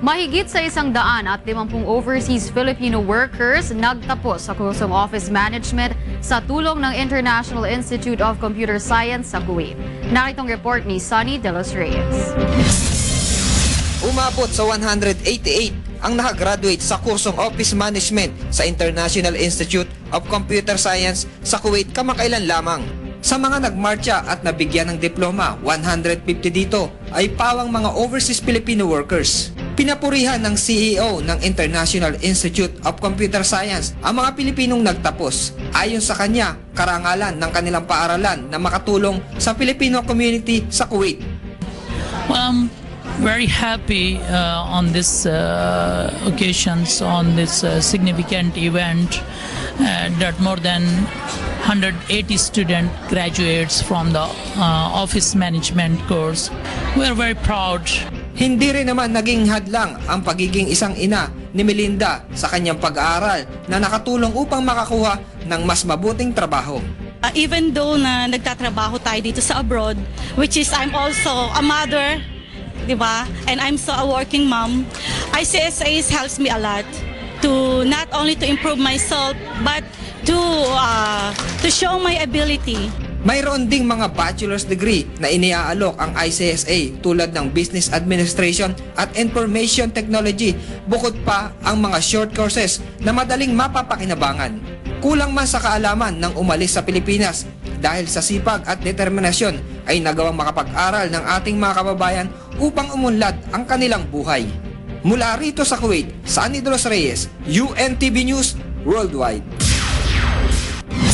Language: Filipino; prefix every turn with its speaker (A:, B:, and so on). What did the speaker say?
A: Mahigit sa isang daan at limampung overseas Filipino workers nagtapos sa kursong Office Management sa tulong ng International Institute of Computer Science sa Kuwait. Naritong report ni Sunny De Los Reyes.
B: Umabot sa 188 ang nakagraduate sa kursong Office Management sa International Institute of Computer Science sa Kuwait kamakailan lamang. Sa mga nagmarcha at nabigyan ng diploma, 150 dito ay pawang mga overseas Filipino workers. Pinapurihan ng CEO ng International Institute of Computer Science ang mga Pilipinong nagtapos. Ayon sa kanya, karangalan ng kanilang paaralan na makatulong sa Filipino community sa Kuwait.
C: Well, I'm very happy uh, on this uh, occasions, on this uh, significant event, uh, that more than 180 student graduates from the uh, office management course. We are very proud
B: Hindi rin naman naging hadlang ang pagiging isang ina ni Melinda sa kanyang pag-aaral na nakatulong upang makakuha ng mas mabuting trabaho.
D: Uh, even though na nagtatrabaho tayo dito sa abroad, which is I'm also a mother, di ba? And I'm so a working mom. ICSA helps me a lot to not only to improve myself, but to uh, to show my ability.
B: Mayroon ding mga bachelor's degree na iniaalok ang ICSA tulad ng Business Administration at Information Technology bukod pa ang mga short courses na madaling mapapakinabangan. Kulang man sa kaalaman ng umalis sa Pilipinas dahil sa sipag at determinasyon ay nagawang makapag-aral ng ating mga kababayan upang umunlad ang kanilang buhay. Mula rito sa Kuwait, Sunny De Los Reyes, UNTV News Worldwide.